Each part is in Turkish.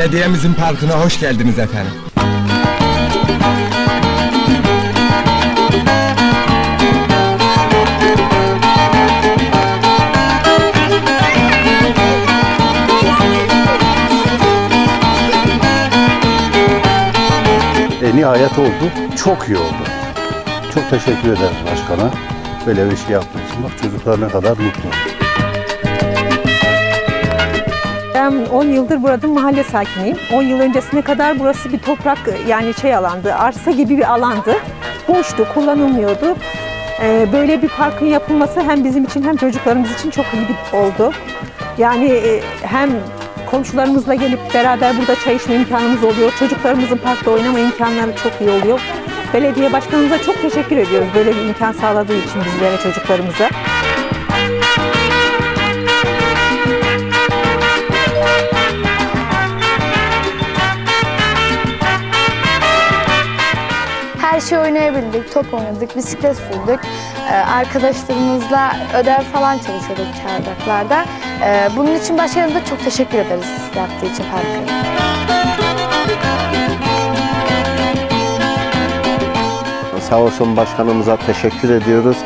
Belediyemizin parkına hoş geldiniz efendim. E, nihayet oldu. Çok iyi oldu. Çok teşekkür ederim başkana. Böyle bir şey yaptığı için. Bak çocuklar ne kadar mutlu. Ben 10 yıldır burada mahalle sakiniyim. 10 yıl öncesine kadar burası bir toprak yani şey alandı, arsa gibi bir alandı. Boştu, kullanılmıyordu. Ee, Böyle bir parkın yapılması hem bizim için hem çocuklarımız için çok iyi bir oldu. Yani e, hem komşularımızla gelip beraber burada çay içme imkanımız oluyor. Çocuklarımızın parkta oynama imkanları çok iyi oluyor. Belediye başkanımıza çok teşekkür ediyoruz böyle bir imkan sağladığı için bizlere çocuklarımıza. Her şey oynayabildik, top oynadık, bisiklet sürdük. Ee, arkadaşlarımızla ödev falan çalışıyorduk çardaklarda. Ee, bunun için başkanım da çok teşekkür ederiz yaptığı için parkı. Sağ olsun başkanımıza teşekkür ediyoruz.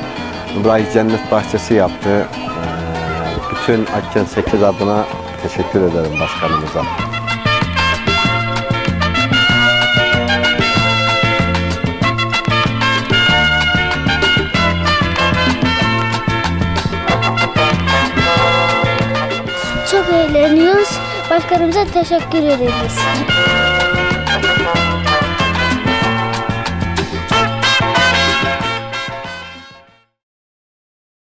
Burayı cennet bahçesi yaptı. Ee, Bütün Akken 8 adına teşekkür ederim başkanımıza. Çok eğleniyoruz. Başkanımıza teşekkür ederiz.